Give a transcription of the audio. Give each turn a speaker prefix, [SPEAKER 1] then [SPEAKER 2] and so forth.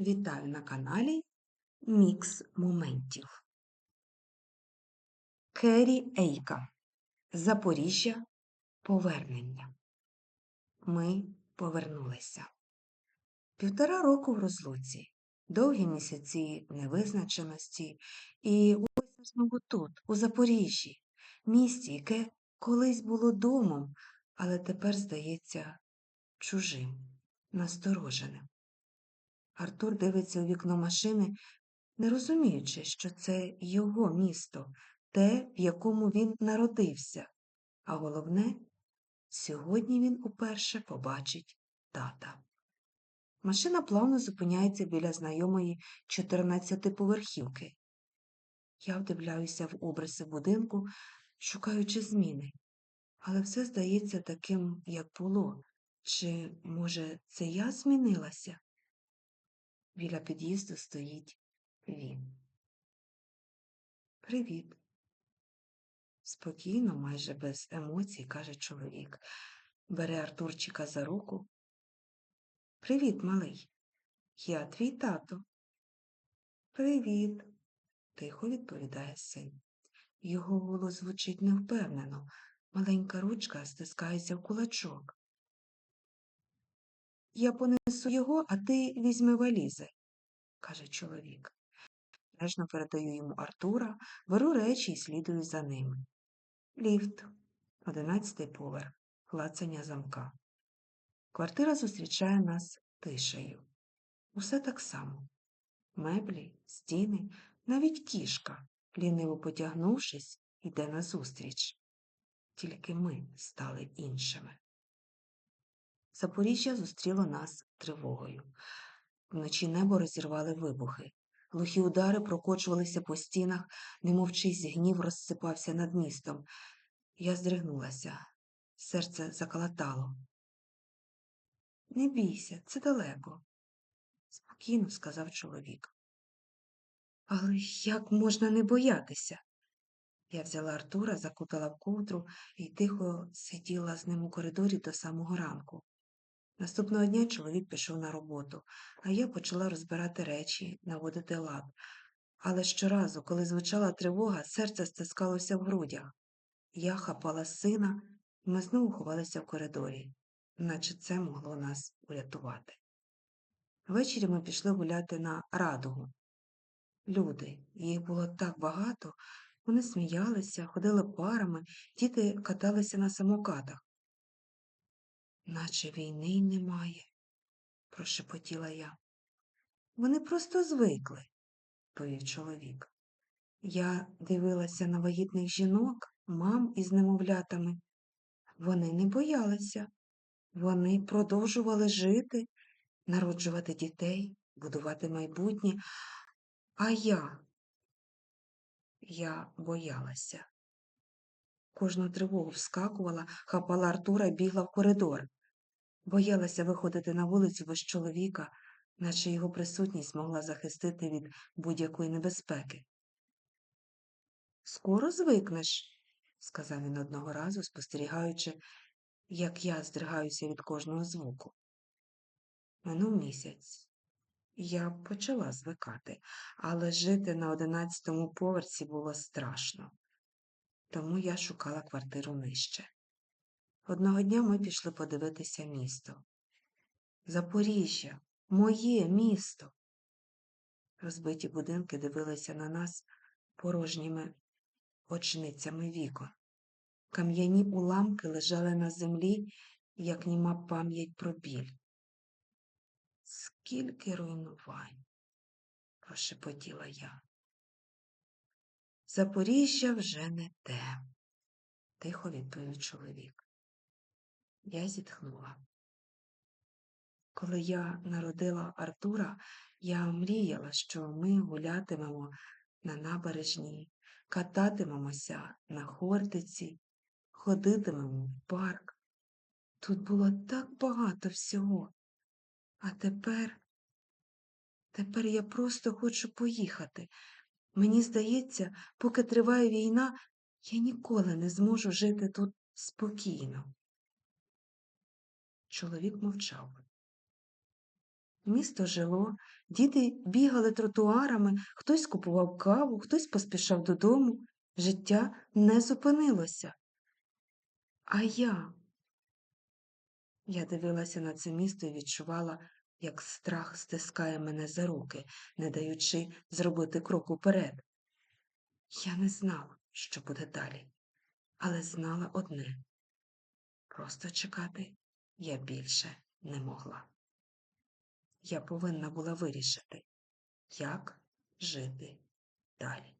[SPEAKER 1] Вітаю на каналі Мікс моментів. Кері Ейка. Запоріжжя. Повернення. Ми повернулися. Півтора року в розлуці, довгі місяці невизначеності, і ось знову тут, у Запоріжжі, місті, яке колись було домом, але тепер здається чужим, настороженим. Артур дивиться у вікно машини, не розуміючи, що це його місто, те, в якому він народився. А головне, сьогодні він уперше побачить тата. Машина плавно зупиняється біля знайомої 14-поверхівки. Я вдивляюся в обриси будинку, шукаючи зміни, але все здається таким, як було. Чи, може, це я змінилася? Біля під'їзду стоїть він. Привіт. Спокійно, майже без емоцій, каже чоловік. Бере Артурчика за руку. Привіт, малий. Я твій тато. Привіт, тихо відповідає син. Його голос звучить невпевнено. Маленька ручка стискається в кулачок. Я понесу його, а ти візьми валізи, каже чоловік. Режно передаю йому Артура, беру речі і слідую за ними. Ліфт, одинадцятий поверх, клацання замка. Квартира зустрічає нас тишею. Усе так само. Меблі, стіни, навіть кішка, ліниво потягнувшись, йде назустріч. Тільки ми стали іншими. Запоріжжя зустріло нас тривогою. Вночі небо розірвали вибухи. Глухі удари прокочувалися по стінах, немов чийсь гнів розсипався над містом. Я здригнулася. Серце заколотало. Не бійся, це далеко, спокійно сказав чоловік. Але як можна не боятися? Я взяла Артура, закутала в ковдру і тихо сиділа з ним у коридорі до самого ранку. Наступного дня чоловік пішов на роботу, а я почала розбирати речі, наводити лад. Але щоразу, коли звучала тривога, серце стискалося в грудях. Я хапала сина, і ми знову ховалися в коридорі, наче це могло нас урятувати. Ввечері ми пішли гуляти на радугу. Люди, їх було так багато, вони сміялися, ходили парами, діти каталися на самокатах наче війни й немає, прошепотіла я. Вони просто звикли, повів чоловік. Я дивилася на вагітних жінок, мам із немовлятами. Вони не боялися, вони продовжували жити, народжувати дітей, будувати майбутнє. А я, я боялася. Кожну тривогу вскакувала, хапала Артура і бігла в коридор. Боялася виходити на вулицю без чоловіка, наче його присутність могла захистити від будь-якої небезпеки. Скоро звикнеш, сказав він одного разу, спостерігаючи, як я здригаюся від кожного звуку. Минув місяць. Я почала звикати, але жити на одинадцятому поверсі було страшно, тому я шукала квартиру нижче. Одного дня ми пішли подивитися місто. Запоріжжя, моє місто. Розбиті будинки дивилися на нас порожніми очницями вікон. Кам'яні уламки лежали на землі, як німа пам'ять про біль. Скільки руйнувань, прошепотіла я. Запоріжжя вже не те, тихо відповів чоловік. Я зітхнула. Коли я народила Артура, я мріяла, що ми гулятимемо на набережній, кататимемося на хортиці, ходитимемо в парк. Тут було так багато всього. А тепер, тепер я просто хочу поїхати. Мені здається, поки триває війна, я ніколи не зможу жити тут спокійно. Чоловік мовчав. Місто жило, діти бігали тротуарами, хтось купував каву, хтось поспішав додому. Життя не зупинилося. А я? Я дивилася на це місто і відчувала, як страх стискає мене за руки, не даючи зробити крок уперед. Я не знала, що буде далі, але знала одне просто чекати я більше не могла. Я повинна була вирішити, як жити далі.